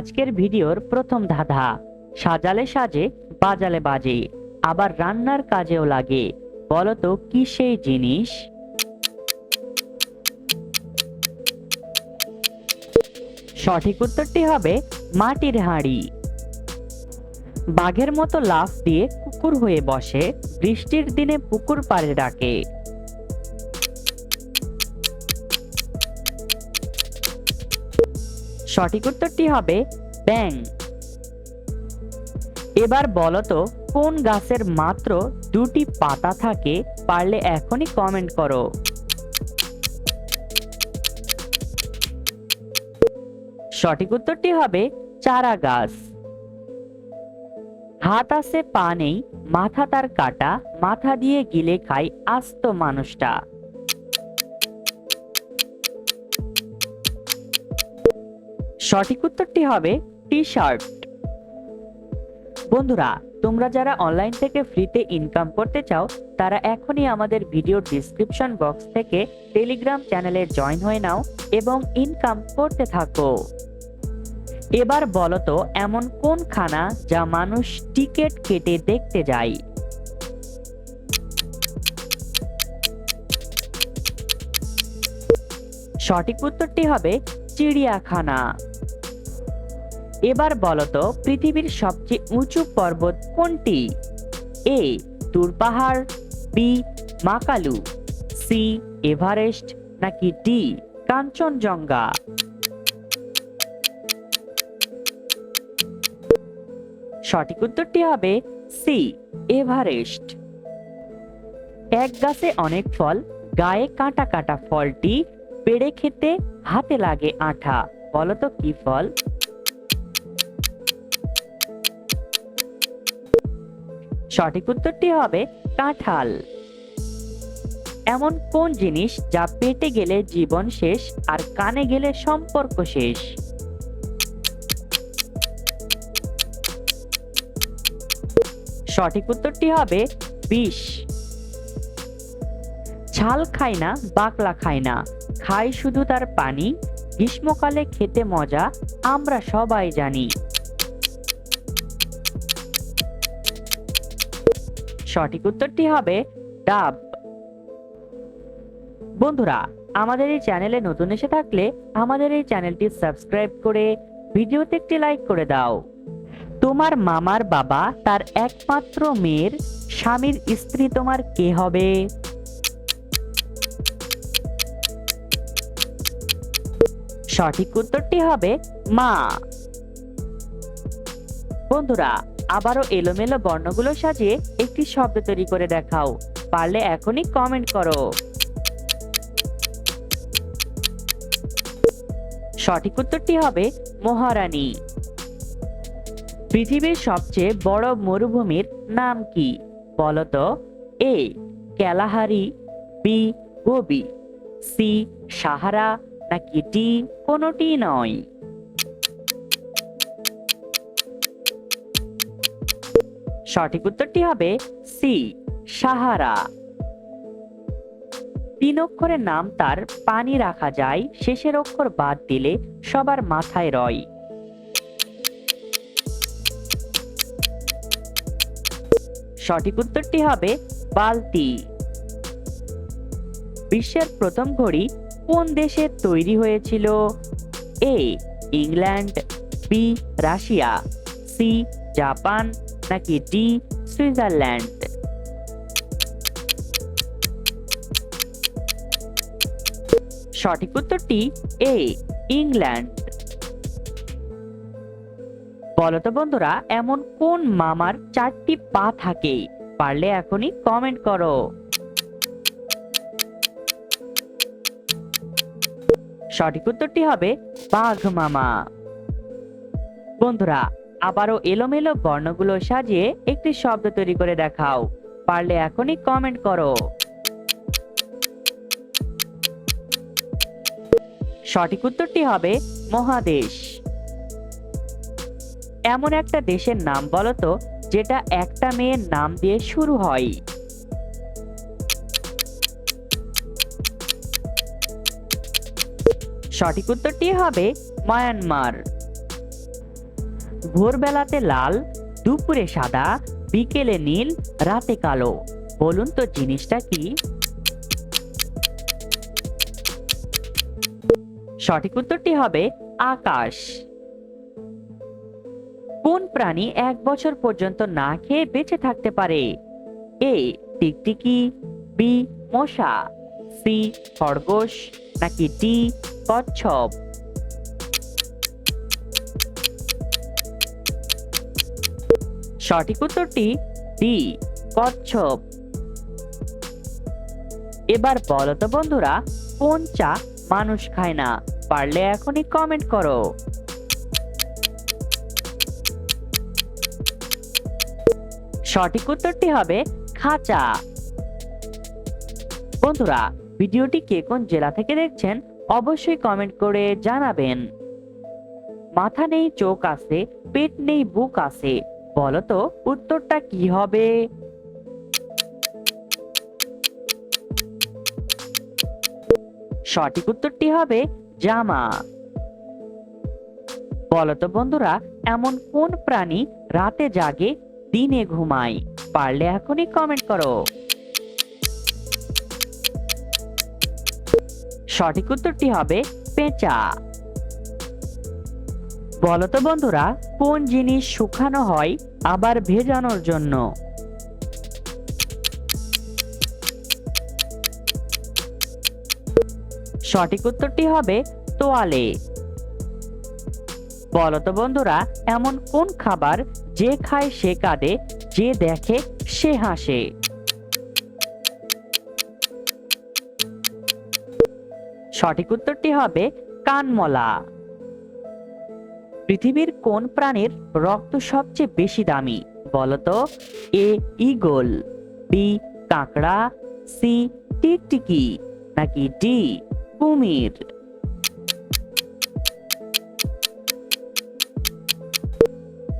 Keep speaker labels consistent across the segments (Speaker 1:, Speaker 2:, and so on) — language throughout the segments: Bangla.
Speaker 1: আজকের ভিডিওর প্রথম ধাঁধা। সাজালে সাজে, বাজালে বাজে। আবার রান্নার কাজেও লাগে। বলতো কি সেই জিনিস? সঠিক উত্তরটি হবে মাটির হাঁড়ি। বাঘের মতো লাফ দিয়ে কুকুর হয়ে বসে, বৃষ্টির দিনে পুকুর পাড়ে ডাকে। সঠিক উত্তরটি হবে ব্যাং। এবার বলতো কোন গাছের মাত্র দুটি পাতা থাকে পারলে এখনই কমেন্ট করো। সঠিক উত্তরটি হবে চারা গাছ। হাত আছে পা নেই, মাথা তার কাটা, মাথা দিয়ে গিলে খায় আস্ত মানুষটা। সঠিক উত্তরটি হবে টি শার্ট বন্ধুরা, তোমরা যারা অনলাইন থেকে ফ্রিতে ইনকাম করতে চাও, তারা এখনই আমাদের ভিডিও ডিসক্রিপশন বক্স থেকে টেলিগ্রাম চ্যানেলে জয়েন হয়ে নাও এবং ইনকাম করতে থাকো। এবার বলো তো, এমন কোন খানা যা মানুষ টিকিট কেটে দেখতে যায়? সঠিক উত্তরটি হবে চিড়িয়াখানা। এবার বলো তো পৃথিবীর সবচেয়ে উঁচু পর্বত কোনটি? এ পাহাড়, বি, মাকালু, সি, এভারেস্ট, নাকি ডি, কাঞ্চনজঙ্ঘা? সঠিক উত্তরটি হবে সি, এভারেস্ট। এক গাছে অনেক ফল, গায়ে কাটা কাটা ফলটি, পেড়ে খেতে হাতে লাগে আঠা। বলতো কি ফল? সঠিক উত্তরটি হবে কাঁঠাল। এমন কোন জিনিস যা পেটে গেলে জীবন শেষ আর কানে গেলে সম্পর্ক শেষ? সঠিক উত্তরটি হবে বিষ। ছাল খায় না, বাকলা খায় না, খায় শুধু তার পানি। গ্রীষ্মকালে খেতে মজা, আমরা সবাই জানি। সঠিক উত্তরটি হবে ডাব। বন্ধুরা, আমাদের এই চ্যানেলে নতুন এসে থাকলে আমাদের এই চ্যানেলটি সাবস্ক্রাইব করে ভিডিওতে একটি লাইক করে দাও। তোমার মামার বাবা, তার একমাত্র মেয়ের স্বামীর স্ত্রী তোমার কে হবে? সঠিক উত্তরটি হবে মা। বন্ধুরা আবারও এলোমেলো বর্ণগুলো সাজিয়ে একটি শব্দ তৈরি করে দেখাও। পারলে এখনই কমেন্ট করো। সঠিক উত্তরটি হবে মহারানী। পৃথিবীর সবচেয়ে বড় মরুভূমির নাম কি? বলতো A, Kalahari, B, Gobi, C, Sahara, নাকি ডি, কোনোটি নয়। সঠিক উত্তরটি হবে সি, সাহারা। তিন অক্ষরের নাম তার পানি রাখা যায়, শেষের অক্ষর বাদ দিলে সবার মাথায় রয়। সঠিক উত্তরটি হবে বালতি। বিশ্বের প্রথম ঘড়ি কোন দেশে তৈরি হয়েছিল? A, England, B, Russia, C, Japan নাকি ডি সুইজারল্যান্ড সঠিক উত্তরটি এ ইংল্যান্ড বলতো বন্ধুরা, এমন কোন মামার চারটি পা থাকে? পারলে এখনই কমেন্ট করো। সঠিক উত্তরটি হবে বাঘ মামা বন্ধুরা আবারও এলোমেলো বর্ণগুলো সাজিয়ে একটি শব্দ তৈরি করে দেখাও। পারলে এখনই কমেন্ট করো। সঠিক উত্তরটি হবে মহাদেশ। এমন একটা দেশের নাম বলতো যেটা একটা মেয়ের নাম দিয়ে শুরু হয়। সঠিক উত্তরটি হবে মায়ানমার। ভোরবেলাতে লাল, দুপুরে সাদা, বিকেলে নীল, রাতে কালো। বলুন তো জিনিসটা কি? সঠিক উত্তরটি হবে আকাশ। কোন প্রাণী এক বছর পর্যন্ত না খেয়ে বেঁচে থাকতে পারে? এ, টিকটিকি, বি, মশা, সি, খরগোশ, নাকি ডি, কচ্ছপ? সঠিক উত্তরটি ডি, কচ্ছপ। এবার বলো তো বন্ধুরা, কোন চা মানুষ খায় না? পারলে এখনই কমেন্ট করো। সঠিক উত্তরটি হবে খাঁচা। বন্ধুরা, ভিডিওটি কে কোন জেলা থেকে দেখছেন অবশ্যই কমেন্ট করে জানাবেন। মাথা নেই, চোখ আছে, পেট নেই, বুক আছে। বলো তো উত্তরটা কি হবে? সঠিক উত্তরটি হবে জামা। বলতো, বন্ধুরা, এমন কোন প্রাণী রাতে জাগে, দিনে ঘুমায়? পারলে এখনই কমেন্ট করো। সঠিক উত্তরটি হবে পেঁচা। বলতো বন্ধুরা, কোন জিনিস শুকানো হয়, আবার ভেজানোর জন্য? সঠিক উত্তরটি হবে তোয়ালে। বলতো বন্ধুরা, এমন কোন খাবার যে খায় সে কাঁদে, যে দেখে সে হাসে? সঠিক উত্তরটি হবে কানমলা। পৃথিবীর কোন প্রাণীর রক্ত সবচেয়ে বেশি দামি? বলতো, এ ইগল, বি কাঁকড়া, সি টিকটিকি, নাকি ডি কুমির?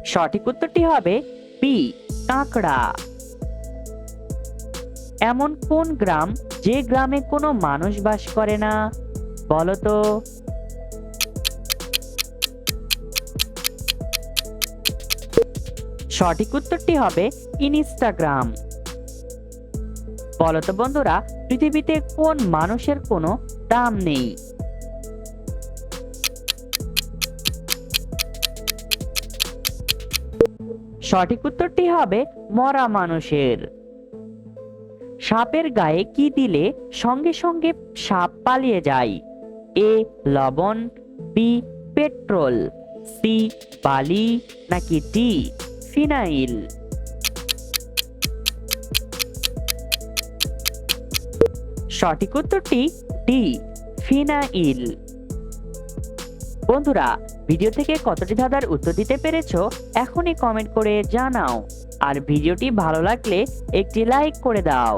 Speaker 1: সঠিক উত্তরটি হবে বি, কাঁকড়া। এমন কোন গ্রাম যে গ্রামে কোনো মানুষ বাস করে না? বলতো সঠিক উত্তরটি হবে ইনস্টাগ্রাম। বলতো বন্ধুরা, পৃথিবীতে কোন মানুষের কোনো দাম নেই? সঠিক উত্তরটি হবে মরা মানুষের। সাপের গায়ে কি দিলে সঙ্গে সঙ্গে সাপ পালিয়ে যায়? এ, লবণ, বি, পেট্রোল, সি, বালি, নাকি ডি? ফিনাইল। সঠিক উত্তরটি ডি, ফিনাইল। বন্ধুরা, ভিডিও থেকে কতটি ধাঁধার উত্তর দিতে পেরেছ এখনই কমেন্ট করে জানাও। আর ভিডিওটি ভালো লাগলে একটি লাইক করে দাও।